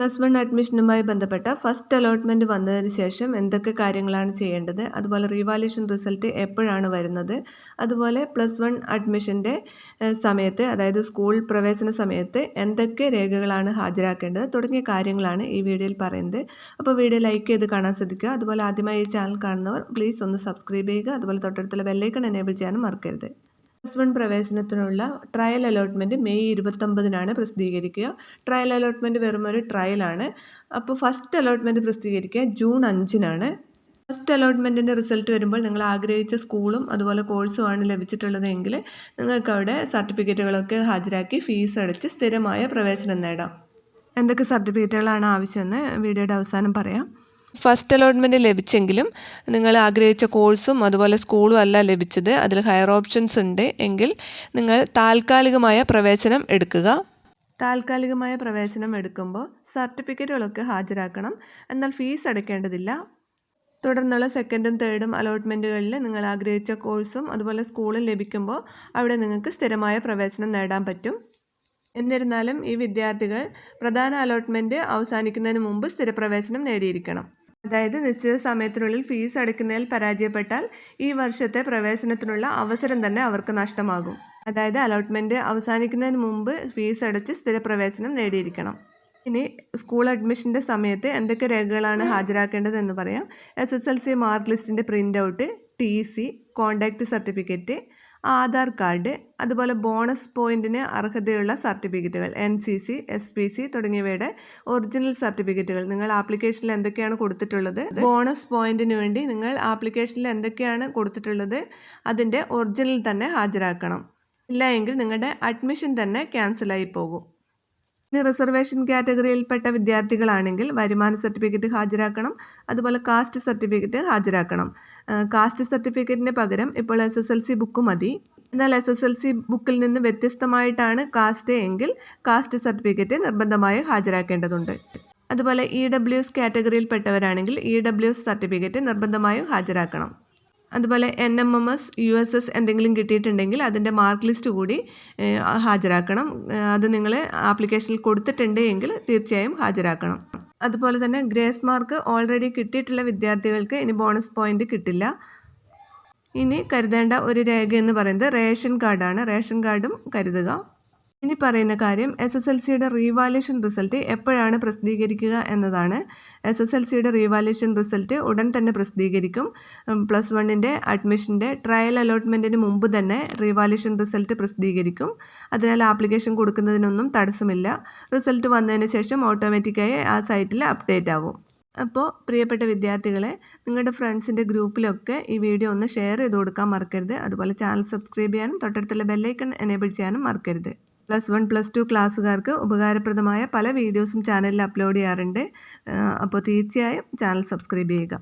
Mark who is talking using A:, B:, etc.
A: Plus one അഡ്മിഷനുമായി ബന്ധപ്പെട്ട first allotment വന്നതിന് ശേഷം എന്തൊക്കെ കാര്യങ്ങളാണ് ചെയ്യേണ്ടത്? അതുപോലെ റീവാലുവേഷൻ റിസൾട്ട് എപ്പോഴാണ് വരുന്നത്? അതുപോലെ പ്ലസ് വൺ അഡ്മിഷന്റെ സമയത്ത് അതായത് സ്കൂൾ പ്രവേശന സമയത്ത് എന്തൊക്കെ രേഖകളാണ് ഹാജരാക്കേണ്ടത്? തുടങ്ങിയ കാര്യങ്ങളാണ് ഈ വീഡിയോയിൽ പറയുന്നത്. അപ്പോൾ വീഡിയോ ലൈക്ക് ചെയ്ത് കാണാൻ ശ്രദ്ധിക്കുക. അതുപോലെ ആദ്യമായി ഈ ചാനൽ കാണുന്നവർ പ്ലീസ് ഒന്ന് സബ്സ്ക്രൈബ് ചെയ്യുക. അതുപോലെ തൊട്ടടുത്തുള്ള ബെല്ലൈക്കൺ എനേബിൾ ചെയ്യാനും മറക്കരുത്. പ്ലസ് വൺ പ്രവേശനത്തിനുള്ള ട്രയൽ അലോട്ട്മെന്റ് മെയ് ഇരുപത്തൊമ്പതിനാണ് പ്രസിദ്ധീകരിക്കുക. ട്രയൽ അലോട്ട്മെന്റ് വെറും ഒരു ട്രയലാണ് അപ്പോൾ ഫസ്റ്റ് അലോട്ട്മെന്റ് പ്രസിദ്ധീകരിക്കുക ജൂൺ അഞ്ചിനാണ്. ഫസ്റ്റ് അലോട്ട്മെന്റിന്റെ റിസൾട്ട് വരുമ്പോൾ നിങ്ങൾ ആഗ്രഹിച്ച സ്കൂളും അതുപോലെ കോഴ്സുമാണ് ലഭിച്ചിട്ടുള്ളതെങ്കിൽ നിങ്ങൾക്ക് അവിടെ സർട്ടിഫിക്കറ്റുകളൊക്കെ ഹാജരാക്കി ഫീസ് അടച്ച് സ്ഥിരമായ പ്രവേശനം നേടാം. എന്തൊക്കെ സർട്ടിഫിക്കറ്റുകളാണ് ആവശ്യമെന്ന് വീഡിയോയുടെ അവസാനം പറയാം. ഫസ്റ്റ് അലോട്ട്മെന്റ് ലഭിച്ചെങ്കിലും നിങ്ങൾ ആഗ്രഹിച്ച കോഴ്സും അതുപോലെ സ്കൂളും അല്ല ലഭിച്ചത്. അതിൽ ഹയർ ഓപ്ഷൻസ് ഉണ്ട്. എങ്കിൽ നിങ്ങൾ താൽക്കാലികമായ പ്രവേശനം എടുക്കുക. താൽക്കാലികമായ പ്രവേശനം എടുക്കുമ്പോൾ സർട്ടിഫിക്കറ്റുകളൊക്കെ ഹാജരാക്കണം. എന്നാൽ ഫീസ് അടയ്ക്കേണ്ടതില്ല. തുടർന്നുള്ള സെക്കൻഡും തേർഡും അലോട്ട്മെന്റുകളിൽ നിങ്ങൾ ആഗ്രഹിച്ച കോഴ്സും അതുപോലെ സ്കൂളും ലഭിക്കുമ്പോൾ അവിടെ നിങ്ങൾക്ക് സ്ഥിരമായ പ്രവേശനം നേടാൻ പറ്റും. എന്നിരുന്നാലും ഈ വിദ്യാർത്ഥികൾ പ്രധാന അലോട്ട്മെന്റ് അവസാനിക്കുന്നതിന് മുമ്പ് സ്ഥിരപ്രവേശനം നേടിയിരിക്കണം. അതായത് നിശ്ചിത സമയത്തിനുള്ളിൽ ഫീസ് അടയ്ക്കുന്നതിൽ പരാജയപ്പെട്ടാൽ ഈ വർഷത്തെ പ്രവേശനത്തിനുള്ള അവസരം തന്നെ അവർക്ക് നഷ്ടമാകും. അതായത് അലോട്ട്മെന്റ് അവസാനിക്കുന്നതിന് മുമ്പ് ഫീസ് അടച്ച് സ്ഥിരപ്രവേശനം നേടിയിരിക്കണം. ഇനി സ്കൂൾ അഡ്മിഷന്റെ സമയത്ത് എന്തൊക്കെ രേഖകളാണ് ഹാജരാക്കേണ്ടതെന്ന് പറയാം. S S L C mark ലിസ്റ്റിന്റെ print out T C certificate Aadhaar card അതുപോലെ ബോണസ് പോയിന്റിന് അർഹതയുള്ള സർട്ടിഫിക്കറ്റുകൾ N C C S P C തുടങ്ങിയവയുടെ ഒറിജിനൽ സർട്ടിഫിക്കറ്റുകൾ. നിങ്ങൾ ആപ്ലിക്കേഷനിൽ എന്തൊക്കെയാണ് കൊടുത്തിട്ടുള്ളത്? ബോണസ് പോയിന്റിന് വേണ്ടി നിങ്ങൾ ആപ്ലിക്കേഷനിൽ എന്തൊക്കെയാണ് കൊടുത്തിട്ടുള്ളത്? അതിന്റെ ഒറിജിനൽ തന്നെ ഹാജരാക്കണം. ഇല്ല എങ്കിൽ നിങ്ങളുടെ അഡ്മിഷൻ തന്നെ ക്യാൻസലായി പോകും. ഇനി റിസർവേഷൻ കാറ്റഗറിയിൽപ്പെട്ട വിദ്യാർത്ഥികളാണെങ്കിൽ വരുമാന സർട്ടിഫിക്കറ്റ് ഹാജരാക്കണം. അതുപോലെ കാസ്റ്റ് സർട്ടിഫിക്കറ്റ് ഹാജരാക്കണം. കാസ്റ്റ് സർട്ടിഫിക്കറ്റിന് പകരം ഇപ്പോൾ S S L C book മതി. എന്നാൽ എസ് എസ് എൽ സി ബുക്കിൽ നിന്ന് വ്യത്യസ്തമായിട്ടാണ് കാസ്റ്റ് എങ്കിൽ കാസ്റ്റ് സർട്ടിഫിക്കറ്റ് നിർബന്ധമായി ഹാജരാക്കേണ്ടതുണ്ട്. അതുപോലെ ഇ ഡബ്ല്യു എസ് കാറ്റഗറിയിൽപ്പെട്ടവരാണെങ്കിൽ ഇ ഡബ്ല്യു എസ് സർട്ടിഫിക്കറ്റ് നിർബന്ധമായും ഹാജരാക്കണം. അതുപോലെ N M M S U S S എന്തെങ്കിലും കിട്ടിയിട്ടുണ്ടെങ്കിൽ അതിന്റെ മാർക്ക് ലിസ്റ്റ് കൂടി ഹാജരാക്കണം. അത് നിങ്ങൾ ആപ്ലിക്കേഷനിൽ കൊടുത്തിട്ടുണ്ട് എങ്കിൽ തീർച്ചയായും ഹാജരാക്കണം. അതുപോലെ തന്നെ ഗ്രേസ് മാർക്ക് ഓൾറെഡി കിട്ടിയിട്ടുള്ള വിദ്യാർത്ഥികൾക്ക് ഇനി ബോണസ് പോയിന്റ് കിട്ടില്ല. ഇനി കരുതേണ്ട ഒരു രേഖ എന്ന് പറയുന്നത് റേഷൻ കാർഡാണ് റേഷൻ കാർഡും കരുതുക. ഇനി പറയുന്ന കാര്യം എസ് എസ് എൽ സിയുടെ റീവാലുവേഷൻ റിസൾട്ട് എപ്പോഴാണ് പ്രസിദ്ധീകരിക്കുക എന്നതാണ്. എസ് എസ് എൽ സിയുടെ റീവാലുവേഷൻ റിസൾട്ട് ഉടൻ തന്നെ പ്രസിദ്ധീകരിക്കും. പ്ലസ് വണ്ണിന്റെ അഡ്മിഷന്റെ ട്രയൽ അലോട്ട്മെന്റിന് മുമ്പ് തന്നെ റീവാലുവേഷൻ റിസൾട്ട് പ്രസിദ്ധീകരിക്കും. അതിനാൽ ആപ്ലിക്കേഷൻ കൊടുക്കുന്നതിനൊന്നും തടസ്സമില്ല. റിസൾട്ട് വന്നതിന് ശേഷം ഓട്ടോമാറ്റിക്കായി ആ സൈറ്റിൽ അപ്ഡേറ്റ് ആവും. അപ്പോൾ പ്രിയപ്പെട്ട വിദ്യാർത്ഥികളെ നിങ്ങളുടെ ഫ്രണ്ട്സിന്റെ ഗ്രൂപ്പിലൊക്കെ ഈ വീഡിയോ ഒന്ന് ഷെയർ ചെയ്ത് കൊടുക്കാൻ മറക്കരുത്. അതുപോലെ ചാനൽ സബ്സ്ക്രൈബ് ചെയ്യാനും തൊട്ടടുത്തുള്ള ബെല്ലൈക്കൺ എനേബിൾ ചെയ്യാനും മറക്കരുത്. പ്ലസ് വൺ പ്ലസ് ടു ക്ലാസ്സുകാർക്ക് ഉപകാരപ്രദമായ പല വീഡിയോസും ചാനലിൽ അപ്ലോഡ് ചെയ്യാറുണ്ട്. അപ്പോൾ തീർച്ചയായും ചാനൽ സബ്സ്ക്രൈബ് ചെയ്യുക.